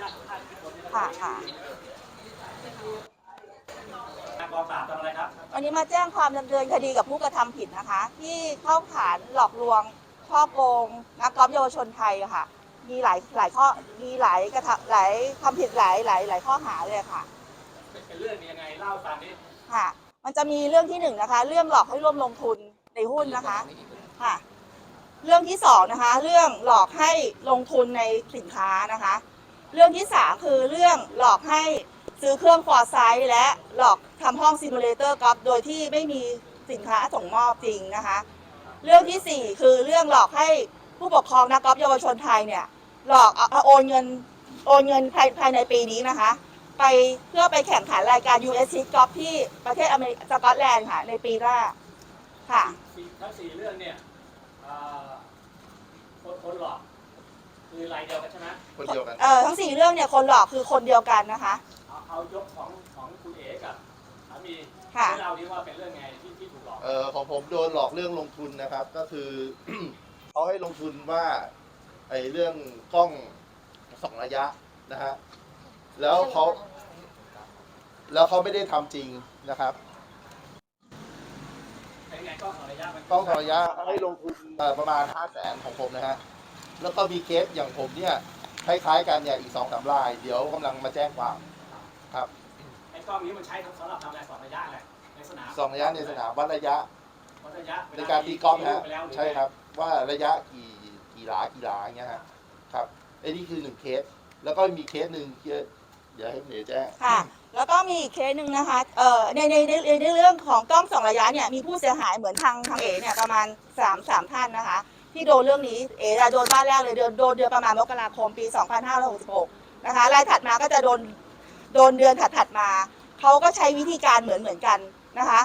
ญาตท่านทุกคนนะครับค่ะค่ะกองปราบทำอะไรครับ วันนี้มาแจ้งความดำเนินคดีกับผู้กระทำผิดนะคะ ที่เข้าฐานหลอกลวงช่อโกงนักกอล์ฟเยาวชนไทยอะค่ะ มีหลายหลายข้อมีหลายกระทำหลายความผิดหลายหลายหลายข้อหาเลยค่ะ เป็นเรื่องยังไงเล่าฟังนิดค่ะ มันจะมีเรื่องที่หนึ่งนะคะ เรื่องหลอกให้ร่วมลงทุนในหุ้นนะคะค่ะ เรื่องที่สองนะคะ เรื่องหลอกให้ลงทุนในสินค้านะคะ เรื่องที่สามคือเรื่องหลอกให้ซื้อเครื่องฟอร์ไซต์และหลอกทำห้องซิมูเลเตอร์กอล์ฟโดยที่ไม่มีสินค้าส่งมอบจริงนะคะ เรื่องที่สี่คือเรื่องหลอกให้ผู้ปกครองนักกอล์ฟเยาวชนไทยเนี่ย หลอกเอาเอาโอนเงินโอนเงินภายภายในปีนี้นะคะ ไปเพื่อไปแข่งขันรายการ US g Golf ที่ประเทศอเมริกาสกอตแลนด์ค่ะ ในปีหน้าค่ะทั้งสี่เรื่องเนี่ยอ่อคนคนหลอก รายเดียวกันใช่ไหมคนเดียวกันเอ่อทั้งสี่เรื่องเนี่ยคนหลอกคือคนเดียวกันนะคะ เอาเอายกของของคุณเอ๋กับสามีค่ะ ให้เราดีว่าเป็นเรื่องไงที่ที่ถูกหลอกเอ่อของผมโดนหลอกเรื่องลงทุนนะครับ ก็คือ เขาให้ลงทุนว่าไอ้เรื่องกล้องสองระยะนะฮะแล้วเขาแล้วเขาไม่ได้ทำจริงนะครับ เป็นไงกล้องสองระยะมันกล้องสองระยะให้ลงทุนเอ่อประมาณห้าแสนของผมนะฮะ แล้วก็มีเคสอย่างผมเนี่ยคล้ายๆกันเนี่ยอีกสองสามราย เดี๋ยวกำลังมาแจ้งความครับไอ้กล้องนี้มันใช้สำหรับทำอะไรสองระยะแหละในสนามสองระยะในสนามวัดระยะวัดระยะในการตีกอล์ฟนะฮะไปแล้วหอใช่ครับ ว่าระยะกี่กี่หลากี่หลาอย่างเงี้ยฮะครับไอ้นี่คือหนึ่งเคส แล้วก็มีเคสหนึ่งที่เดี๋ยวให้คุณเอ๋แจ้งค่ะ แล้วก็มีอีกเคสหนึ่งนะคะเอ่อในในในในในเรื่องของกล้องสองระยะเนี่ยมีผู้เสียหายเหมือนทางทางเอเนี่ยประมาณสามสามท่านนะคะ ที่โดนเรื่องนี้ เอจะโดนบ้านแรกเลยโดนโดนเดือนประมาณมกราคมปี 2566 นะคะรายถัดมาก็จะโดนโดนเดือนถัดถัดๆมา เขาก็ใช้วิธีการเหมือนเหมือนกันนะคะ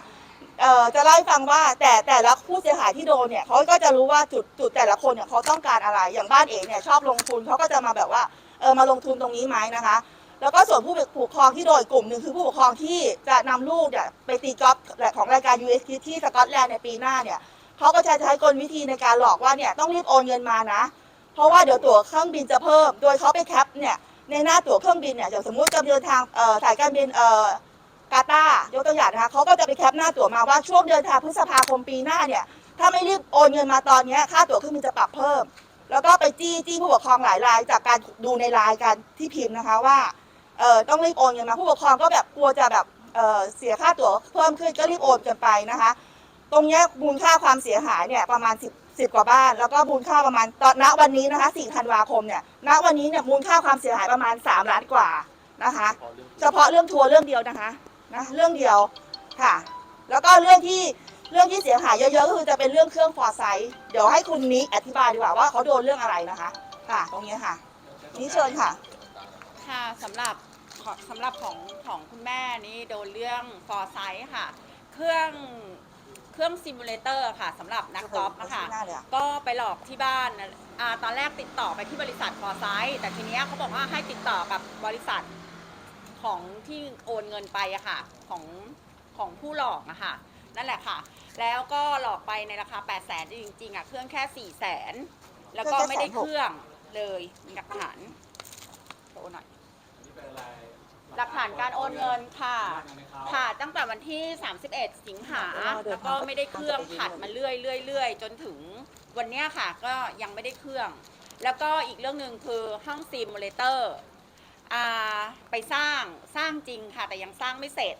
จะเล่าให้ฟังว่าแต่แต่ละผู้เสียหายที่โดนเนี่ยเขาก็จะรู้ว่าจุดจุดแต่ละคนเนี่ยเขาต้องการอะไรอย่างบ้านเอเนี่ยชอบลงทุนเขาก็จะมาแบบว่าเออมาลงทุนตรงนี้ไหมนะคะ แล้วก็ส่วนผู้ปกครองที่โดนกลุ่มหนึ่งคือผู้ปกครองที่จะนำลูกเนี่ยไปตีกอล์ฟของรายการ US ที่สกอตแลนด์ในปีหน้าเนี่ย เขาก็จะใช้กลวิธีในการหลอกว่าเนี่ยต้องรีบโอนเงินมานะ เพราะว่าเดี๋ยวตั๋วเครื่องบินจะเพิ่ม โดยเขาไปแคปเนี่ยในหน้าตั๋วเครื่องบินเนี่ยอย่างสมมุติจะเดินทางสายการบินกาตาร์ยกตัวอย่างนะคะเขาก็จะไปแคปหน้าตั๋วมาว่าช่วงเดินทางพฤษภาคมปีหน้าเนี่ยถ้าไม่รีบโอนเงินมาตอนนี้ค่าตั๋วเครื่องบินจะปรับเพิ่ม แล้วก็ไปจี้จี้ผู้ปกครองหลายราย จากการดูในไลน์การที่พิมพ์นะคะว่าเออต้องรีบโอนเงินมาผู้ปกครองก็แบบกลัวจะแบบเออเสียค่าตั๋วเพิ่มขึ้นก็รีบโอนกันไปนะคะ ตรงเนี้ยมูลค่าความเสียหายเนี่ยประมาณ 10 10 กว่าบ้าน แล้วก็มูลค่าประมาณตอนณวันนี้นะคะ4ธันวาคมเนี่ยณวันนี้เนี่ยมูลค่าความเสียหายประมาณ 3 ล้านกว่านะคะ เฉพาะเรื่องทัวร์เรื่องเดียวนะคะนะเรื่องเดียวค่ะ แล้วก็เรื่องที่เรื่องที่เสียหายเยอะๆก็คือจะเป็นเรื่องเครื่องฟอร์ไซต์เดี๋ยวให้คุณนิกอธิบายดีกว่าว่าเขาโดนเรื่องอะไรนะคะ ค่ะ ตรงนี้ค่ะ นี่เชิญค่ะ ค่ะสำหรับสำหรับของของคุณแม่นี่โดนเรื่องฟอร์ไซส์ค่ะ เครื่อง เครื่องซิมูเลเตอร์ค่ะสำหรับนักกอล์ฟนะคะหน้าเลยอะ ก็ไปหลอกที่บ้านนะอ่าตอนแรกติดต่อไปที่บริษัทฟอร์ไซส์แต่ทีเนี้ยเขาบอกว่าให้ติดต่อกับบริษัทของที่โอนเงินไปอะค่ะ ของของผู้หลอกอะค่ะ นั่นแหละค่ะ แล้วก็หลอกไปในราคา 8 0 0แสนจริงๆอะเครื่องแค่4 0 0แสนแล้วก็ไม่ได้เครื่องเลยมีหลักฐานโชว์หน่อย อันนี้เป็นอะไร หลักฐานการโอนเงินค่ะบ้านเงินเขาค่ะ ตั้งแต่วันที่ 31 สิงหา แล้วก็ไม่ได้เครื่องผัดมาเรื่อยเรื่อยเรื่อยจนถึงวันเนี้ยค่ะ ก็ยังไม่ได้เครื่อง แล้วก็อีกเรื่องหนึ่งคือห้องซิมูเลเตอร์อ่าไปสร้างสร้างจริงค่ะ แต่ยังสร้างไม่เสร็จ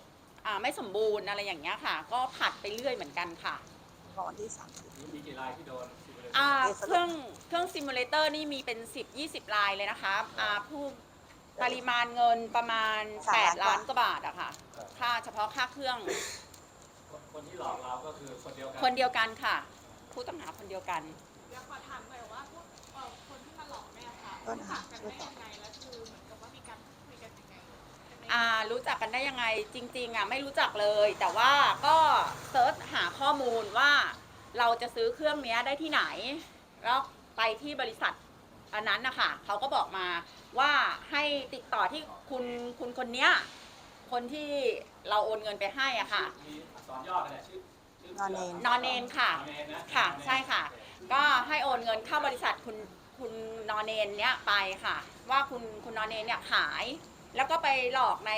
อ่าไม่สมบูรณ์อะไรอย่างเงี้ยค่ะ ก็ผัดไปเรื่อยเหมือนกันค่ะของวันที่สามมีกี่รายที่โดนอ่าเครื่องเครื่องซิมูเลเตอร์นี่มีเป็น 10 20 ลายเลยนะคะอ่าผู้ ปริมาณเงินประมาณ8ล้านกว่าบาทอะค่ะ ค่าเฉพาะค่าเครื่องคนที่หลอกเราก็คือคนเดียวกัน คนเดียวกันค่ะ ผู้ต้องหาคนเดียวกัน อยากขอถามหน่อยว่าพวกเอ่อคนที่มาหลอกเนี่ยค่ะต้นรู้หาจักกันช่วยได้ตอบ ยังไงแล้วคือเหมือนกับว่ามีการพูดคุยกันยังไงอ่ารู้จักกันได้ยังไงจริงๆอะไม่รู้จักเลย แต่ว่าก็เซิร์ชหาข้อมูลว่าเราจะซื้อเครื่องเนี้ยได้ที่ไหน แล้วไปที่บริษัท อันนั้นนะคะเขาก็บอกมาว่าให้ติดต่อที่คุณคุณคนเนี้ยคนที่เราโอนเงินไปให้อะค่ะ มีอักษรย่อกันแหละชื่อชื่นอนเนน นอนเนนค่ะ นอนเนนนะค่ะใช่ค่ะ ก็ให้โอนเงินเข้าบริษัทคุณคุณนอนเนนเนี่ยไปค่ะ ว่าคุณคุณนอนเนนเนี่ยหาย แล้วก็ไปหลอกใน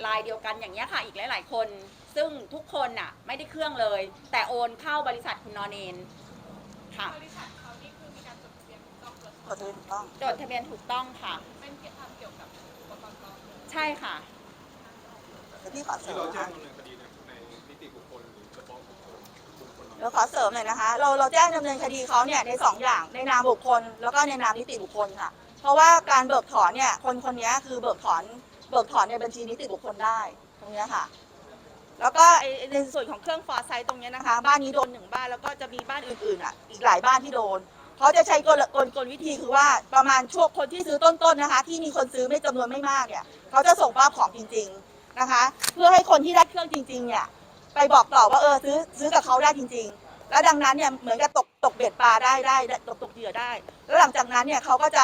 ไลน์เดียวกันอย่างเงี้ยค่ะ อีกหลาย ๆ คน ซึ่งทุกคนน่ะไม่ได้เครื่องเลย แต่โอนเข้าบริษัทคุณนอนเนนค่ะ บริษัท ต้องจดขอโทษต้อง จดทะเบียนถูกต้องค่ะ เป็นเกี่ยวกับเกี่ยวกับอุปกรณ์กรองใช่ค่ะ เดี๋ยวพี่ขอเสริที่มเราแจ้นะงดำเนินคดีในในนิติบุคคลหรือเฉพาะบุคคลบุคคลนั้นเราขอเสริมหน่อยนะคะ เราเราแจ้งดำเนินคดีเขาเนี่ยในสองอย่างในนามบุคคล แล้วก็ในนามนิติบุคคลค่ะ เพราะว่าการเบิกถอนเนี่ยคนคนนี้คือเบิกถอนเบิกถอนในบัญชีนิติบุคคลได้ตรงเนี้ยค่ะ แล้วก็ไอ้ในส่วนของเครื่องฟอร์ไซต์ตรงเนี้ยนะคะ บ้านนี้โดนหนึ่งบ้านแล้วก็จะมีบ้านอื่นๆอะอีกหลายบ้านที่โดน เขาจะใช้กลกลกลวิธีคือว่าประมาณช่วงคนที่ซื้อต้นๆนะคะ ที่มีคนซื้อไม่จำนวนไม่มากเนี่ยเขาจะส่งภาพของจริง ๆนะคะ เพื่อให้คนที่ได้เครื่องจริง ๆ เนี่ยไปบอกต่อว่าเออซื้อซื้อกับเขาได้จริง ๆ แล้วดังนั้นเนี่ยเหมือนกับตกตกเบ็ดปลาได้ได้ตกตกเหยื่อได้ แล้วหลังจากนั้นเนี่ยเขาก็จะ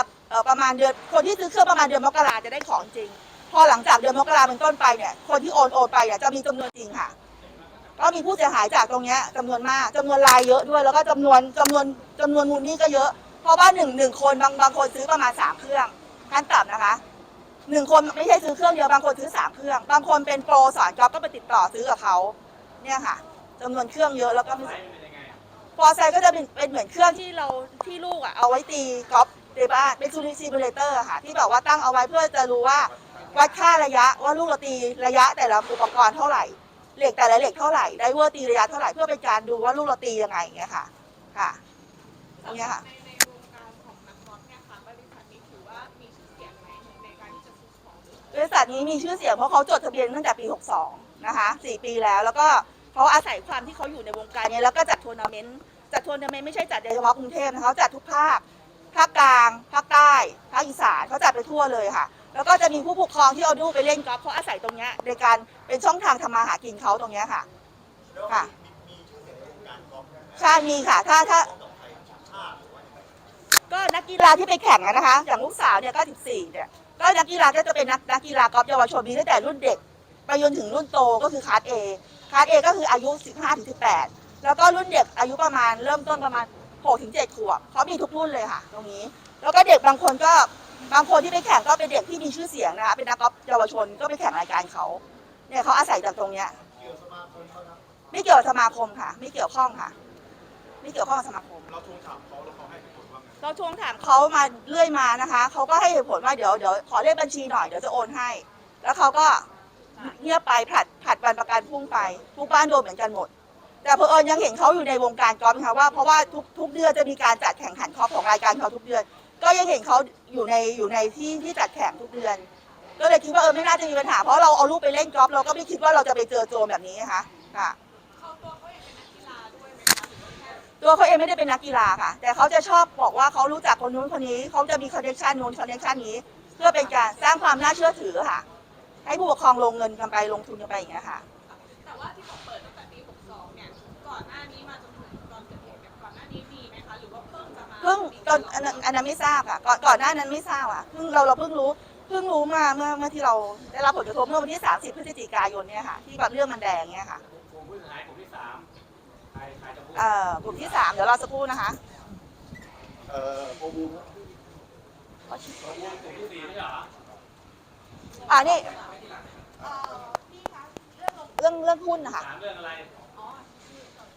ประมาณเดือนคนที่ซื้อเครื่องประมาณเดือนมกราจะได้ของจริง พอหลังจากเดือนมกราเป็นต้นไปเนี่ยคนที่โอนโอนไปเนี่ยจะมีจำนวนจริงค่ะ ก็มีผู้เสียหายจากตรงนี้ยจำนวนมากจำนวนรายเยอะด้วย แล้วก็จำนวนจำนวนจำนวนมูลนี้ก็เยอะ เพราะว่าหนึ่งหนึ่งคนบางบางคนซื้อประมาณสามเครื่องขั้นต่ำนะคะหนึ่งคนไม่ใช่ซื้อเครื่องเดียวบางคนซื้อสามเครื่อง บางคนเป็นโปรสอนจ็อบก็ไปติดต่อซื้อกับเขาเนี่ยค่ะจำนวนเครื่องเยอะแล้วก็ไม่ไซส์มันเป็นยังไงอะฟอร์ไซก็จะเป็นเป็นเหมือนเครื่องที่เราที่ลูกอะเอาไว้ตีกอล์ฟในบ้านเป็นซูริซิมูเลเตอร์ค่ะ ที่แบบว่าตั้งเอาไว้เพื่อจะรู้ว่าวัดค่าระยะว่าลูกเราตีระยะแต่ละอุปกรณ์เท่าไหร่ เหล็กแต่ละเหล็กเท่าไหร่ไดเวอร์ตีระยะเท่าไหร่เพื่อเป็นการดูว่าลูกเราตียังไงอย่างเงี้ยค่ะ ค่ะตรงเนี้ยค่ะ ในในวงการของนักบอลเนี่ยค่ะบริษัทนี้ถือว่ามีชื่อเสียงไหมในการที่จะซื้อของหรือบริษัทนี้มีชื่อเสียงเพราะเขาจดทะเบียนตั้งแต่ปี 62 นะคะ 4 ปีแล้ว แล้วก็เขาอาศัยความที่เขาอยู่ในวงการเนี้แล้วก็จัดทัวร์นาเมนต์จัดทัวร์นาเมนต์ไม่ใช่จัดเฉพาะกรุงเทพนะคะเขาจัดทุกภาคภาคกลางภาคใต้ภาคอีสานเขาจัดไปทั่วเลยค่ะ แล้วก็จะมีผู้ปกครองที่เอาลูกไปเล่นกอล์ฟเขาอาศัยตรงเนี้ยในการเป็นช่องทางทำมาหากินเขาตรงเนี้ยค่ะ ค่ะ ใช่มีค่ะ ถ้าถ้า ก็นักกีฬาที่ไปแข่งอะนะคะ อย่างลูกสาวเนี่ยก็14เนี่ย ก็นักกีฬาก็จะเป็นนักนักกีฬากอล์ฟเยาวชนมีตั้งแต่รุ่นเด็ก ไปจนถึงรุ่นโตก็คือคลาสเอคลาสเอก็คืออายุ 15ถึง18 แล้วก็รุ่นเด็กอายุประมาณเริ่มต้นประมาณ6ถึง7ขวบเขามีทุกรุ่นเลยค่ะ ตรงนี้ แล้วก็เด็กบางคนก็ บางคนที่ไปแข่งก็เป็นเด็กที่มีชื่อเสียงนะคะเป็นนักกอล์ฟเยาวชนก็ไปแข่งรายการเขาเนี่ยเขาอาศัยจากตรงเนี้ยไม่เกี่ยวสมาคมค่ะ ไม่เกี่ยวข้องค่ะ ไม่เกี่ยวข้องกับสมาคม เราทวงถามเขาแล้วเขาให้เหตุผลว่าไงเราทวงถามเขามาเรื่อยมานะคะเขาก็ให้เหตุผลว่าเดี๋ยวเดี๋ยวขอเลขบัญชีหน่อยเดี๋ยวจะโอนให้ แล้วเขาก็เงียบไปผลัดผลัดวันประกันพุ่งไปทุกบ้านโดนเหมือนกันหมด แต่เพอเอิญยังเห็นเขาอยู่ในวงการกอล์ฟนะคะว่าเพราะว่าทุกทุกเดือนจะมีการจัดแข่งขันกอล์ฟของรายการเขาทุกเดือน ก็ยังเห็นเขาอยู่ในอยู่ในที่ที่จัดแข่งทุกเดือน ก็เลยคิดว่าเออไม่น่าจะมีปัญหาเพราะเราเอาลูกไปเล่นกอล์ฟเราก็ไม่คิดว่าเราจะไปเจอโจรแบบนี้นะคะค่ะตัวเขาเองเป็นนักกีฬาด้วยไหมคะหรือว่าแค่ตัวเขาเองไม่ได้เป็นนักกีฬาค่ะ แต่เขาจะชอบบอกว่าเขารู้จักคนนู้นคนนี้เขาจะมีคอนเนคชันนู้นคอนเนคชันนี้ เพื่อเป็นการสร้างความน่าเชื่อถือค่ะ ให้ผู้ปกครองลงเงินกันไปลงทุนกันไปอย่างเงี้ยค่ะแต่ว่าที่บอก อนอันนั้นอันนั้นไม่ทราบค่ะก่อนก่อนหน้านั้นไม่ทราบอะเพิ่งเราเราเพิ่งรู้เพิ่งรู้มาเมื่อเมื่อที่เราได้รับผลกระทบเมื่อวันที่ 30 พฤศจิกายนเนี่ยค่ะ ที่แบบเรื่องมันแดงเนี่ยค่ะกลุ่มผู้เสียหายกลุ่มที่สามใครใครจะพูดเอ่อกลุ่มที่สามเดี๋ยวรอสักครู่นะคะเอ่อโอบูมกลุ่มที่สี่ไม่ใช่เหรออ่านี่เรื่องเรื่องหุ้นนะคะถามเรื่องอะไร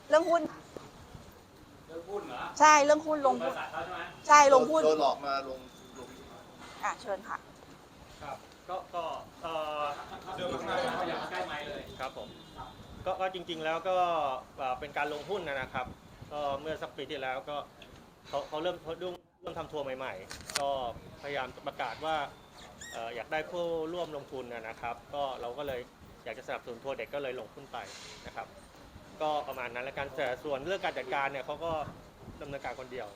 เรื่องหุ้นเรื่องหุ้นเหรอใช่เรื่องหุ้นลงบหุ้นริษัทเขาใช่ไหมใช่ลงหุ้นโดนหลอกมาลงลงอะเชิญค่ะ ครับก็ก็เอ่อเรื่องข้างหน้าเขาอยากมาใกล้ไม้เลย ครับผมก็ก็จริงๆแล้วก็เอ่อเป็นการลงหุ้นนะนะครับก็เมื่อสักปีที่แล้วก็เขาเขาเริ่มเขาเริ่มเริ่มทำทัวร์ใหม่ ๆ ก็พยายามประกาศว่าเอ่ออยากได้ผู้ร่วมลงทุนนะนะครับ ก็เราก็เลยอยากจะสนับสนุนทัวร์เด็กก็เลยลงหุ้นไปนะครับ ก็ประมาณนั้นแล้วกันแต่ส่วนเรื่องการจัดการเนี่ยเขาก็ดำเนินการคนเดียว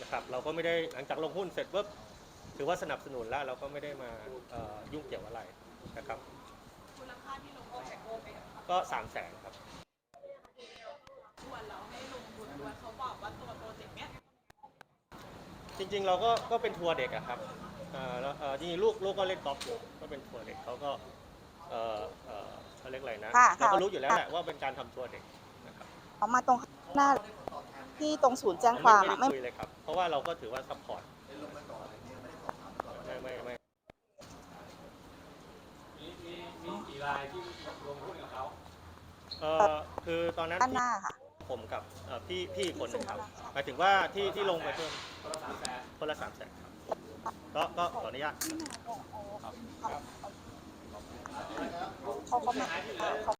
นะครับเราก็ไม่ได้หลังจากลงหุ้นเสร็จปุ๊บถือว่าสนับสนุนแล้วเราก็ไม่ได้มาเอ่อยุ่งเกี่ยวอะไรนะครับมูลค่าที่ลงไปไปกับก็สามแสนครับ ชวนเราให้ลงทุนด้วยเขาบอกว่าตัวโปรเจกต์เนี้ยจริงๆเราก็ก็เป็นทัวร์เด็กอะครับเอ่อแล้วเอ่อจริงๆลูกลูกก็เล่นกอล์ฟอยู่ก็เป็นทัวร์เด็กเขาก็ เอ่อเอ่อเขาเรียกอะไรนะค่ะเราก็ค่ะ รู้อยู่แล้วแหละว่าเป็นการทำทัวร์เด็กนะครับออกมาตรงหน้าที่ตรงศูนย์แจ้งความไม่อะได้ไม่คุยเลยครับ เพราะว่าเราก็ถือว่าซัพพอร์ตไม่ไม่ไม่มีมีมีกี่รายที่ลงหุ้นกับเขาเออคือตอนนั้นด้านหน้าค่ะ ผมกับเอ่อพี่พี่อีกคนหนึ่งครับหมายถึงว่าที่ที่ลงไปเพิ่มคนละสามแสนคนละสามแสนครับก็ก็ขออนุญาต ครับ เขาเขามาเขา